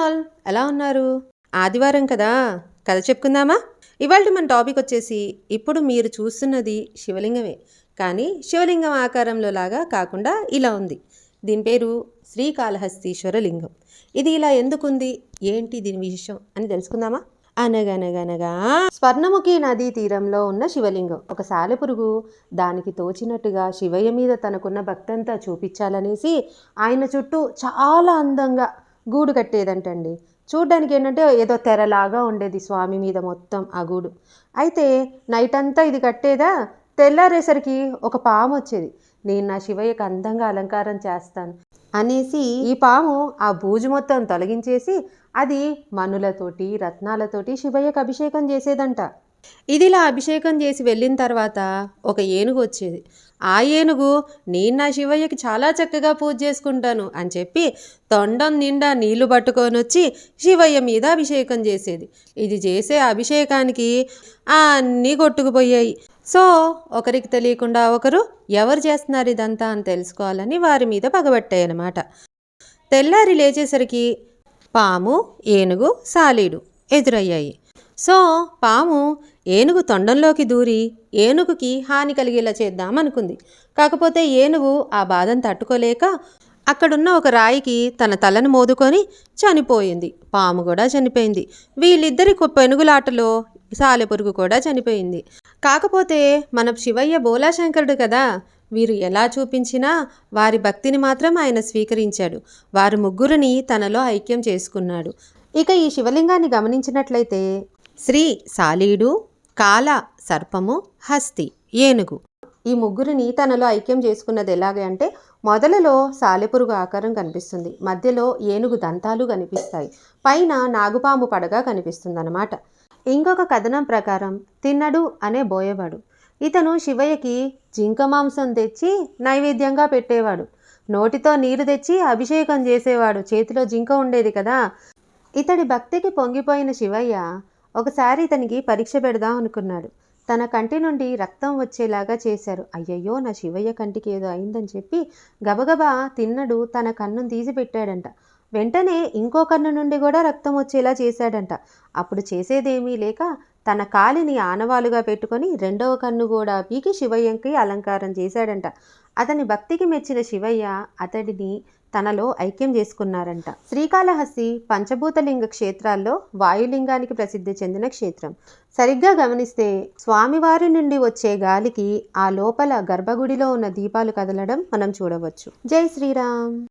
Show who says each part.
Speaker 1: All ఎలా ఉన్నారు? ఆదివారం కదా? కథ చెప్పుకుందామా? ఇవాళ మన టాపిక్ వచ్చేసి ఇప్పుడు మీరు చూస్తున్నది శివలింగమే. కానీ శివలింగం ఆకారంలో లాగా కాకుండా ఇలా ఉంది. దీని పేరు శ్రీకాళహస్తీశ్వర లింగం. ఇది ఇలా ఎందుకుంది? ఏంటి దీని విషయం అని తెలుసుకుందామా? అనగనగనగా స్వర్ణముఖి నదీ తీరంలో ఉన్న శివలింగం. ఒక సాలెపురుగు దానికి తోచినట్టుగా శివయ్య మీద తనకున్న భక్తంతా చూపించాలనేసి ఆయన చుట్టూ చాలా అందంగా గూడు కట్టేదంటండి. చూడ్డానికి ఏంటంటే ఏదో తెరలాగా ఉండేది స్వామి మీద మొత్తం ఆ గూడు. అయితే నైట్ అంతా ఇది కట్టేదా? తెల్లారేసరికి ఒక పాము వచ్చేది. నేను నా శివయ్యకు అందంగా అలంకారం చేస్తాను అనేసి ఈ పాము ఆ బూజు మొత్తం తొలగించేసి అది మనులతోటి రత్నాలతోటి శివయ్యకు అభిషేకం చేసేదంట. ఇదిలా అభిషేకం చేసి వెళ్ళిన తర్వాత ఒక ఏనుగు వచ్చేది. ఆ ఏనుగు నేను నా శివయ్యకి చాలా చక్కగా పూజ చేసుకుంటాను అని చెప్పి తొండం నిండా నీళ్ళు పట్టుకొని వచ్చి శివయ్య మీద అభిషేకం చేసేది. ఇది చేసే అభిషేకానికి అన్నీ కొట్టుకుపోయాయి. సో ఒకరికి తెలియకుండా ఒకరు ఎవరు చేస్తున్నారు ఇదంతా? అని తెలుసుకోవాలని వారి మీద పగబట్టాయి అన్నమాట. తెల్లారి లేచేసరికి పాము ఏనుగు సాలీడు ఎదురయ్యాయి. సో పాము ఏనుగు తొండంలోకి దూరి ఏనుగుకి హాని కలిగేలా చేద్దామనుకుంది. కాకపోతే ఏనుగు ఆ బాధను తట్టుకోలేక అక్కడున్న ఒక రాయికి తన తలను మోదుకొని చనిపోయింది. పాము కూడా చనిపోయింది. వీళ్ళిద్దరి పెనుగులాటలో సాలెపురుగు కూడా చనిపోయింది. కాకపోతే మన శివయ్య బోలాశంకరుడు కదా. వీరు ఎలా చూపించినా వారి భక్తిని మాత్రం ఆయన స్వీకరించాడు. వారు ముగ్గురిని తనలో ఐక్యం చేసుకున్నాడు. ఇక ఈ శివలింగాన్ని గమనించినట్లయితే శ్రీ సాలీడు కాల సర్పము హస్తి ఏనుగు. ఈ ముగ్గురిని తనలో ఐక్యం చేసుకున్నది ఎలాగే అంటే మొదలలో సాలెపురుగు ఆకారం కనిపిస్తుంది. మధ్యలో ఏనుగు దంతాలు కనిపిస్తాయి. పైన నాగుపాము పడగా కనిపిస్తుందన్నమాట. ఇంకొక కథనం ప్రకారం తిన్నడు అనే బోయవాడు. ఇతను శివయ్యకి జింక మాంసం తెచ్చి నైవేద్యంగా పెట్టేవాడు. నోటితో నీరు తెచ్చి అభిషేకం చేసేవాడు. చేతిలో జింక ఉండేది కదా. ఇతడి భక్తికి పొంగిపోయిన శివయ్య ఒకసారి ఇతనికి పరీక్ష పెడదాం అనుకున్నాడు. తన కంటి నుండి రక్తం వచ్చేలాగా చేశారు. అయ్యయ్యో నా శివయ్య కంటికి ఏదో అయిందని చెప్పి గబగబా తిన్నడు తన కన్నును తీసిపెట్టాడంట వెంటనే ఇంకో కన్ను నుండి కూడా రక్తం వచ్చేలా చేశాడంట. అప్పుడు చేసేదేమీ లేక తన కాలిని ఆనవాలుగా పెట్టుకొని రెండవ కన్ను కూడా పీకి శివయ్యంకి అలంకారం చేశాడంట. అతని భక్తికి మెచ్చిన శివయ్య అతడిని తనలో ఐక్యం చేసుకున్నారంట. శ్రీకాళహస్తి పంచభూతలింగ క్షేత్రాల్లో వాయులింగానికి ప్రసిద్ధి చెందిన క్షేత్రం. సరిగ్గా గమనిస్తే స్వామివారి నుండి వచ్చే గాలికి ఆ లోపల గర్భగుడిలో ఉన్న దీపాలు కదలడం మనం చూడవచ్చు. జై శ్రీరామ్!